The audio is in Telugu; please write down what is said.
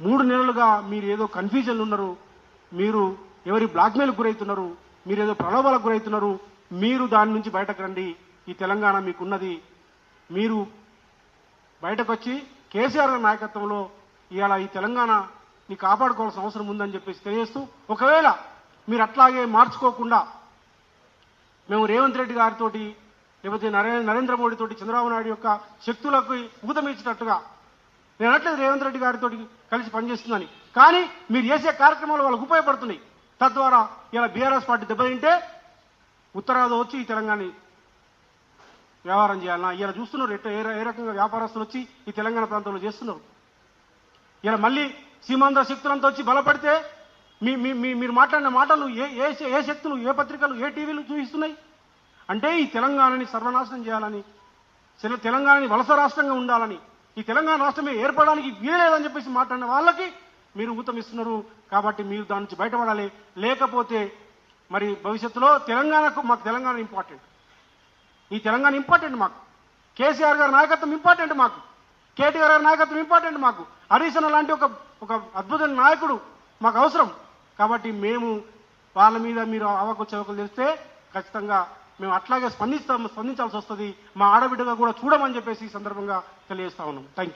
మూడు నెలలుగా మీరు ఏదో కన్ఫ్యూజన్లు ఉన్నారు మీరు ఎవరి బ్లాక్మెయిల్ గురవుతున్నారు మీరు ఏదో ప్రలోభాలకు గురవుతున్నారు మీరు దాని నుంచి బయటకు రండి. ఈ తెలంగాణ మీకున్నది. మీరు బయటకు వచ్చి కేసీఆర్ నాయకత్వంలో ఇవాళ ఈ తెలంగాణని కాపాడుకోవాల్సిన అవసరం ఉందని చెప్పేసి తెలియజేస్తూ ఒకవేళ మీరు అట్లాగే మార్చుకోకుండా మేము రేవంత్ రెడ్డి గారితోటి లేకపోతే నరే- నరేంద్ర మోడీతోటి చంద్రబాబు నాయుడు యొక్క శక్తులకు ఊతమిచ్చినట్టుగా నేను అనట్లేదు రేవంత్ రెడ్డి గారితో కలిసి పనిచేస్తుందని. కానీ మీరు చేసే కార్యక్రమాలు వాళ్ళకు ఉపయోగపడుతున్నాయి. తద్వారా ఇలా బీఆర్ఎస్ పార్టీ దెబ్బతింటే ఉత్తరాది వచ్చి ఈ తెలంగాణ వ్యవహారం చేయాలన్నా. ఇలా చూస్తున్నారు ఎట్లా ఏ ఏ రకంగా వ్యాపారస్తులు వచ్చి ఈ తెలంగాణ ప్రాంతంలో చేస్తున్నారు. ఇలా మళ్ళీ సీమాంధ్ర శక్తులంతా వచ్చి బలపడితే మీ మీ మీ- మీరు మాట్లాడిన మాటలు ఏ ఏ ఏ శక్తులు ఏ పత్రికలు ఏ టీవీలు చూపిస్తున్నాయి? అంటే ఈ తెలంగాణని సర్వనాశనం చేయాలని తెలంగాణని వలస రాష్ట్రంగా ఉండాలని ఈ తెలంగాణ రాష్ట్రమే ఏర్పడడానికి వీలేదని చెప్పేసి మాట్లాడిన వాళ్ళకి మీరు ఊతమిస్తున్నారు కాబట్టి మీరు దాని నుంచి బయటపడాలి. లేకపోతే మరి భవిష్యత్తులో తెలంగాణకు మాకు తెలంగాణ ఇంపార్టెంట్ ఈ తెలంగాణ ఇంపార్టెంట్ మాకు. కేసీఆర్ గారి నాయకత్వం ఇంపార్టెంట్ మాకు. కేటీఆర్ గారి నాయకత్వం ఇంపార్టెంట్ మాకు. హరీశ్ లాంటి ఒక ఒక అద్భుతమైన నాయకుడు మాకు అవసరం. కాబట్టి మేము వాళ్ళ మీద మీరు అవకొచ్చవకలు చవకలు ఖచ్చితంగా మేము అట్లాగే స్పందిస్తాం స్పందించాల్సి వస్తుంది. మా ఆడబిడ్డగా కూడా చూడమని చెప్పేసి ఈ సందర్భంగా తెలియజేస్తా ఉన్నాం. Thank you